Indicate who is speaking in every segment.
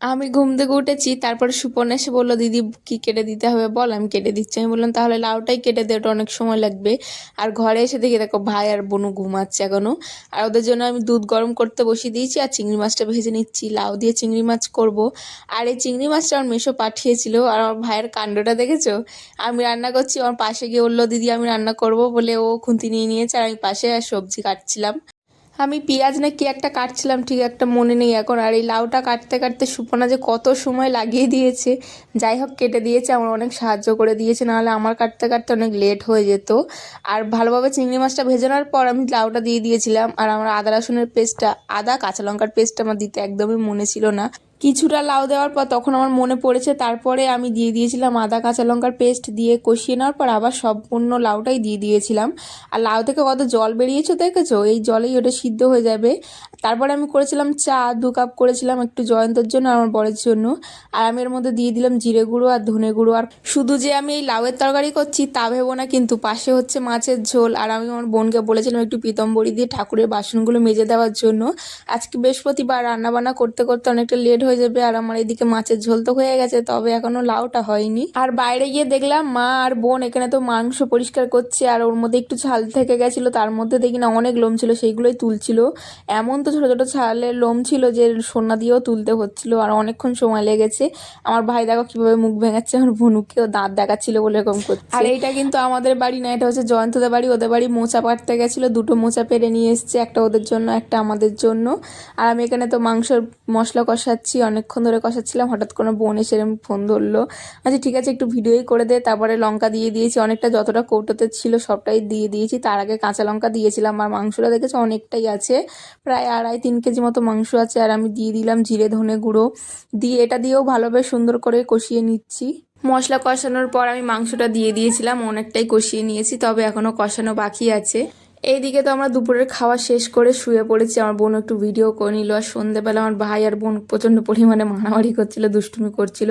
Speaker 1: আমি ঘুম থেকে উঠেছি, তারপরে সুপর্ণ এসে বলল, দিদি, কি কেটে দিতে হবে? বল, আমি কেটে দিচ্ছি। আমি বললাম, তাহলে লাউটাই কেটে দে, ওটা অনেক সময় লাগবে। আর ঘরে এসে দেখি, দেখো, ভাই আর বোনু ঘুমাচ্ছে এখনও। আর ওদের জন্য আমি দুধ গরম করতে বসিয়ে দিয়েছি, আর চিংড়ি মাছটা ভেজে নিচ্ছি। লাউ দিয়ে চিংড়ি মাছ করব। আর এই চিংড়ি মাছটা আমার মেশো পাঠিয়েছিল, আর আমার ভাইয়ের কাণ্ডটা দেখেছ? আমি রান্না করছি, আমার পাশে গিয়ে বলল, দিদি, আমি রান্না করব বলে ও খুন্তি নিয়ে নিয়েছে, আর আমি পাশে আর সবজি কাটছিলাম। আমি পেঁয়াজ না কি একটা কাটছিলাম, ঠিক একটা মনে নেই এখন। আর এই লাউটা কাটতে কাটতে সুপনা যে কত সময় লাগিয়ে দিয়েছে, যাই হোক কেটে দিয়েছে, আমার অনেক সাহায্য করে দিয়েছে, নাহলে আমার কাটতে কাটতে অনেক লেট হয়ে যেত। আর ভালোভাবে চিংড়ি মাছটা ভেজানোর পর আমি লাউটা দিয়ে দিয়েছিলাম, আর আমার আদা রসুনের পেস্টটা আদা কাঁচা লঙ্কার পেস্টটা আমার দিতে একদমই মনে ছিল না। কিছুটা লাউ দেওয়ার পর তখন আমার মনে পড়েছে, তারপরে আমি দিয়ে দিয়েছিলাম আদা, কাঁচা লঙ্কার পেস্ট দিয়ে কষিয়ে নেওয়ার পর আবার সম্পূর্ণ লাউটাই দিয়ে দিয়েছিলাম। আর লাউ থেকে কত জল বেরিয়েছো দেখেছ? এই জলেই ওটা সিদ্ধ হয়ে যাবে। তারপরে আমি করেছিলাম চা, দু কাপ করেছিলাম একটু জয়ন্তর জন্য আর আমার বরের জন্য। আর আমি এর মধ্যে দিয়ে দিলাম জিরে গুঁড়ো আর ধনে গুঁড়ো। আর শুধু যে আমি এই লাউয়ের তরকারি করছি তা ভেবো না, কিন্তু পাশে হচ্ছে মাছের ঝোল। আর আমি আমার বোনকে বলেছিলাম একটু পিতম্বরি দিয়ে ঠাকুরের বাসনগুলো মেজে দেওয়ার জন্য। আজকে বৃহস্পতিবার রান্নাবান্না করতে করতে অনেকটা লেট হয়ে যাবে আর আমার এদিকে মাছের ঝোল তো হয়ে গেছে, তবে এখনও লাউটা হয়নি। আর বাইরে গিয়ে দেখলাম মা আর বোন এখানে তো মাংস পরিষ্কার করছে, আর ওর মধ্যে একটু ছাল থেকে গেছিল, তার মধ্যে দেখি না অনেক লোম ছিল, সেইগুলোই তুলছিল। এমন তো ছোট ছোট ছালের লোম ছিল যে সোনা দিয়েও তুলতে হচ্ছিল, আর অনেকক্ষণ সময় লেগেছে। আমার ভাই দেখো কীভাবে মুখ ভেঙাচ্ছে, আমার বোনুকেও দাঁত দেখাচ্ছিল বলে এরকম করছে। আর এইটা কিন্তু আমাদের বাড়ি না, এটা হচ্ছে জয়ন্তদের বাড়ি, ওদের বাড়ি মোচা পাড়তে গেছিল, দুটো মোচা পেরে নিয়ে এসছে, একটা ওদের জন্য, একটা আমাদের জন্য। আর আমি এখানে তো মাংসর মশলা কষাচ্ছি অনেকক্ষণ ধরে কষাচ্ছিলাম, হঠাৎ কোনো বোন এসে এরম ফোন ধরলো। আচ্ছা ঠিক আছে, একটু ভিডিওই করে দে, তারপরে লঙ্কা দিয়ে দিয়েছি, অনেকটা যতটা কৌটোতে ছিল সবটাই দিয়ে দিয়েছি। তার আগে কাঁচা লঙ্কা দিয়েছিলাম, আর মাংসটা দেখেছি অনেকটাই আছে, প্রায় আড়াই তিন কেজি মতো মাংস আছে, আর আমি দিয়ে দিলাম জিরে, ধনে গুঁড়ো। দিয়ে এটা দিয়েও ভালোভাবে সুন্দর করে কষিয়ে নিচ্ছি। মশলা কষানোর পর আমি মাংসটা দিয়ে দিয়েছিলাম, অনেকটাই কষিয়ে নিয়েছি, তবে এখনও কষানো বাকি আছে। এইদিকে তো আমরা দুপুরের খাওয়া শেষ করে শুয়ে পড়েছি। আমার বোন একটু ভিডিও করে নিল আর সন্ধ্যেবেলা আমার ভাই আর বোন প্রচণ্ড পরিমাণে মারামারি করছিল, দুষ্টুমি করছিল।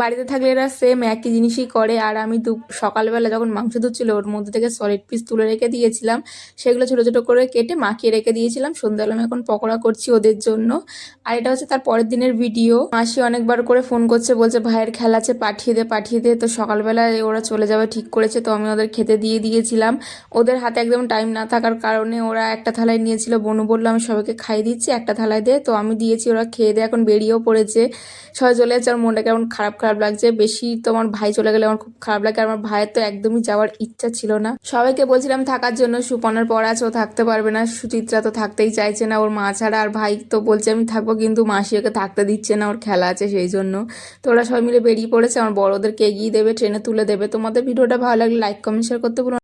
Speaker 1: বাড়িতে থাকলে এরা সেম একই জিনিসই করে। আর আমি দু সকালবেলা যখন মাংস ধুচ্ছিল, ওর মধ্যে থেকে সলিড পিস তুলে রেখে দিয়েছিলাম। সেগুলো ছোটো ছোটো করে কেটে মাখিয়ে রেখে দিয়েছিলাম। সন্ধ্যাবেলা আমি এখন পকোড়া করছি ওদের জন্য। আর এটা হচ্ছে তার পরের দিনের ভিডিও মাসি অনেকবার করে ফোন করছে, বলছে, ভাইয়ের খেলা আছে, পাঠিয়ে দে পাঠিয়ে দে। তো সকালবেলায় ওরা চলে যাবে ঠিক করেছে, তো আমি ওদের খেতে দিয়ে দিয়েছিলাম। ওদের হাতে একদম টাইম না থাকার কারণে ওরা একটা থালায় নিয়েছিল। বনু বলল, আমি সবাইকে খাইয়ে দিচ্ছি, একটা থালায় দে। তো আমি দিয়েছি, ওরা খেয়ে দিয়ে এখন বেরিয়েও পড়েছে। সবাই চলে যাচ্ছে আমার মনটা কেমন খারাপ খারাপ লাগছে। বেশি তো আমার ভাই চলে গেলে আমার খুব খারাপ লাগে আমার ভাইয়ের তো একদমই যাওয়ার ইচ্ছা ছিল না। সবাইকে বলছিলাম, থাকার জন্য সুপনার পর আছে ও থাকতে পারবে না। সুচিত্রা তো থাকতেই চাইছে না, ওর মা ছাড়া আর ভাই তো বলছে আমি থাকব, কিন্তু মাসি ওকে থাকতে দিচ্ছে না, ওর খেলা আছে সেই জন্য। তো ওরা সবাই মিলে বেরিয়ে পড়েছে, আমার বড়োদেরকে এগিয়ে দেবে, ট্রেনে তুলে দেবে। তোমাদের ভিডিওটা ভালো লাগলে লাইক কমেন্ট শেয়ার করতে।